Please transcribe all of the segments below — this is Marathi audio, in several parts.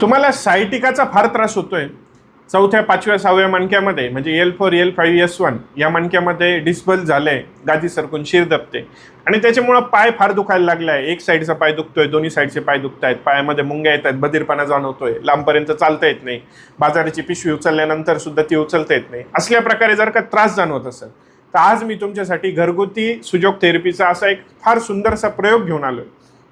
तुम्हाला सायटिकाचा फार त्रास होतोय. चौथ्या पाचव्या सहाव्या मणक्यामध्ये म्हणजे L four L five S one या मणक्यामध्ये डिस्बल झालंय. गादी सरकून शिर दबते. आणि त्याच्यामुळं पाय फार दुखायला लागलाय. एक साईडचा पाय दुखतोय दोन्ही साईडचे पाय दुखतायत. पायामध्ये मुंग्या येत आहेत बधीरपणा जाणवतोय. लांबपर्यंत चालता येत नाही. बाजाराची पिशवी उचलल्यानंतर सुद्धा ती उचलता येत नाही. असल्या प्रकारे जर का त्रास जाणवत असेल तर आज मी तुमच्यासाठी घरगुती सुजोग थेरपीचा असा एक फार सुंदरसा प्रयोग घेऊन आलोय.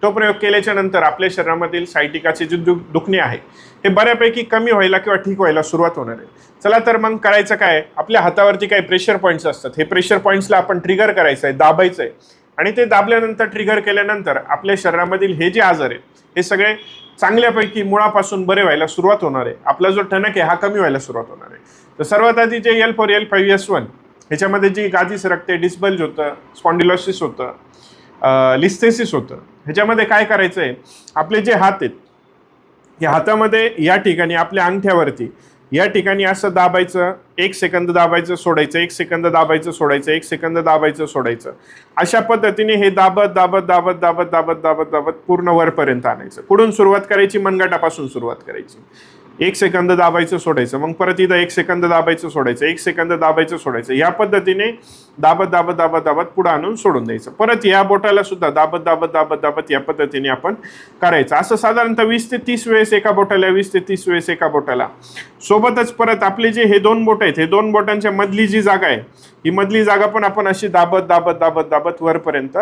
तो प्रयोग केल्याच्यानंतर आपल्या शरीरामधील सायटिकाचे जे दु दुखणे आहे हे बऱ्यापैकी कमी व्हायला किंवा ठीक व्हायला सुरुवात होणार आहे. चला तर मग करायचं काय? आपल्या हातावरती काही प्रेशर पॉईंट्स असतात. हे प्रेशर पॉईंट्सला आपण ट्रिगर करायचं आहे दाबायचं आहे. आणि ते दाबल्यानंतर ट्रिगर केल्यानंतर आपल्या शरीरामधील हे जे आजार आहेत हे सगळे चांगल्यापैकी मुळापासून बरे व्हायला सुरुवात होणार आहे. आपला जो ठणक आहे हा कमी व्हायला सुरुवात होणार आहे. तर सर्वात आधी जे L four L five S one ह्याच्यामध्ये जी गादी सरकते डिस्बल्ज होतं स्पॉन्डिलॉसिस होतं लिस्थेसिस होतं. ह्याच्यामध्ये काय करायचं आहे आपले जे हात आहेत या हातामध्ये या ठिकाणी आपल्या अंगठ्यावरती या ठिकाणी असं दाबायचं एक सेकंद दाबायचं सोडायचं एक सेकंद दाबायचं सोडायचं एक सेकंद दाबायचं सोडायचं. अशा पद्धतीने हे दाबत दाबत दाबत दाबत दाबत दाबत दाबत पूर्ण वरपर्यंत आणायचं. पुढून सुरुवात करायची मनगटापासून सुरुवात करायची. एक सेकंद दाबायचं सोडायचं मग परत इथं एक सेकंद दाबायचं सोडायचं एक सेकंद दाबायचं सोडायचं. या पद्धतीने दाबत दाबत दाबत दाबत पुढं आणून सोडून द्यायचं. परत या बोटाला सुद्धा दाबत दाबत दाबत दाबत या पद्धतीने आपण करायचं. असं साधारणतः वीस ते तीस वेळेस एका बोटाला वीस ते तीस वेळेस एका बोटाला. सोबतच परत आपले जे हे दोन बोट आहेत हे दोन बोटांच्या मधली जी जागा आहे ही मधली जागा पण आपण अशी दाबत दाबत दाबत दाबत वरपर्यंत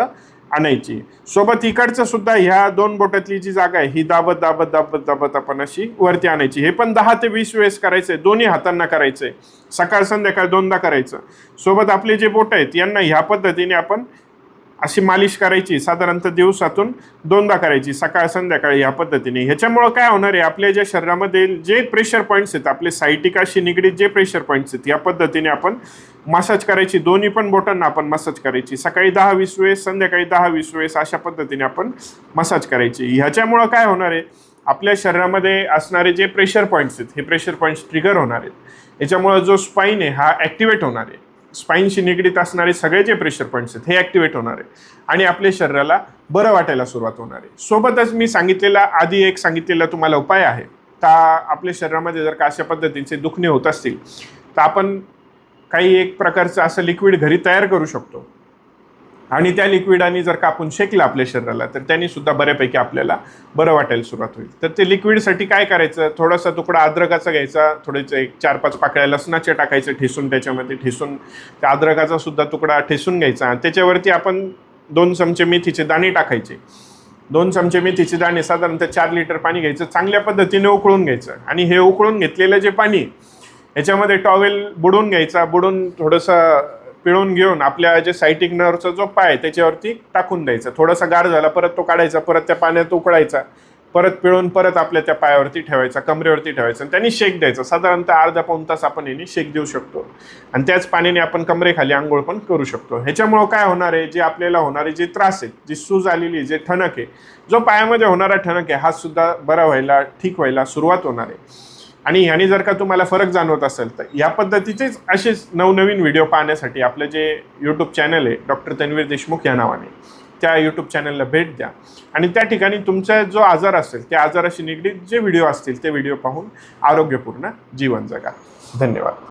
आणायची. सोबत इकडचं सुद्धा ह्या दोन बोटातली जी जागा आहे ही दाबत दाबत दाबत दाबत आपण अशी वरती आणायची. हे पण दहा ते वीस वेळेस करायचंय. दोन्ही हातांना करायचंय. सकाळ संध्याकाळ दोनदा करायचं. सोबत आपले जे बोट आहेत यांना ह्या पद्धतीने आपण अशी मालिश करायची. साधारणतः दिवसातून दोनदा करायची. सकाळ संध्याकाळ या पद्धतीने. ह्याच्यामुळं काय होणार आहे? आपल्या ज्या शरीरामध्ये जे प्रेशर पॉईंट्स आहेत आपले सायटिकाशी निगडीत जे प्रेशर पॉईंट्स आहेत या पद्धतीने आपण मसाज करायची. दोन्ही पण बोटांना आपण मसाज करायची. सकाळी दहा वीस वेळेस संध्याकाळी दहा वीस वेळेस अशा पद्धतीने आपण मसाज करायची. ह्याच्यामुळं काय होणार आहे? आपल्या शरीरामध्ये असणारे जे प्रेशर पॉईंट्स आहेत हे प्रेशर पॉईंट्स ट्रिगर होणार आहेत. याच्यामुळं जो स्पाईन आहे हा ॲक्टिवेट होणार आहे. स्पाईनशी निगडीत असणारे सगळे जे प्रेशर पॉईंट्स आहेत हे ॲक्टिवेट होणार आहे. आणि आपल्या शरीराला बरं वाटायला सुरुवात होणार आहे. सोबतच मी सांगितलेला आधी एक सांगितलेला तुम्हाला उपाय आहे. का आपल्या शरीरामध्ये जर का अशा पद्धतीचे दुखणे होत असतील तर आपण काही एक प्रकारचं असं लिक्विड घरी तयार करू शकतो. आणि त्या लिक्विडाने जर का आपण शेकलं आपल्या शरीराला तर त्यांनी सुद्धा बऱ्यापैकी आपल्याला बरं वाटायला सुरुवात होईल. तर ते लिक्विडसाठी काय करायचं? थोडासा तुकडा अद्रकाचा घ्यायचा थोडेसे एक चार पाच पाकळ्या लसणाचे टाकायचे ठेसून त्याच्यामध्ये ठेसून त्या अद्रकाचा सुद्धा तुकडा ठेसून घ्यायचा. आणि त्याच्यावरती आपण दोन चमचे मेथीचे दाणे टाकायचे. दोन चमचे मेथीचे दाणे साधारणतः चार लिटर पाणी घ्यायचं चांगल्या पद्धतीने उकळून घ्यायचं. आणि हे उकळून घेतलेलं जे पाणी याच्यामध्ये टॉवेल बुडून घ्यायचा बुडून थोडंसं पिळून घेऊन आपल्या जे सायटिक नर्वचा जो पाय त्याच्यावरती टाकून द्यायचा. थोडासा गार झाला परत तो काढायचा परत त्या पाण्यात उकळायचा परत पिळून परत आपल्या त्या पायावरती ठेवायचा कमरेवरती ठेवायचा आणि त्यांनी शेक द्यायचा. साधारणतः अर्धा पाऊन तास आपण याने शेक देऊ शकतो. आणि त्याच पाण्याने आपण कमरेखाली आंघोळ पण करू शकतो. ह्याच्यामुळं काय होणार आहे? जे आपल्याला होणारे जे त्रास आहेत जी सूज आलेली आहे, जे ठणक आहे जो पायामध्ये होणारा ठणक आहे हा सुद्धा बरा व्हायला ठीक व्हायला सुरुवात होणार आहे. आणि ह्याने जर का तुम्हाला फरक जाणवत असेल तर या पद्धतीचेच असेच नवनवीन व्हिडिओ पाहण्यासाठी आपलं जे यूट्यूब चॅनल आहे डॉक्टर तन्वीर देशमुख या नावाने त्या यूट्यूब चॅनलला भेट द्या. आणि त्या ठिकाणी तुमचा जो आजार असेल त्या आजाराशी निगडीत जे व्हिडिओ असतील ते व्हिडिओ पाहून आरोग्यपूर्ण जीवन जगा. धन्यवाद.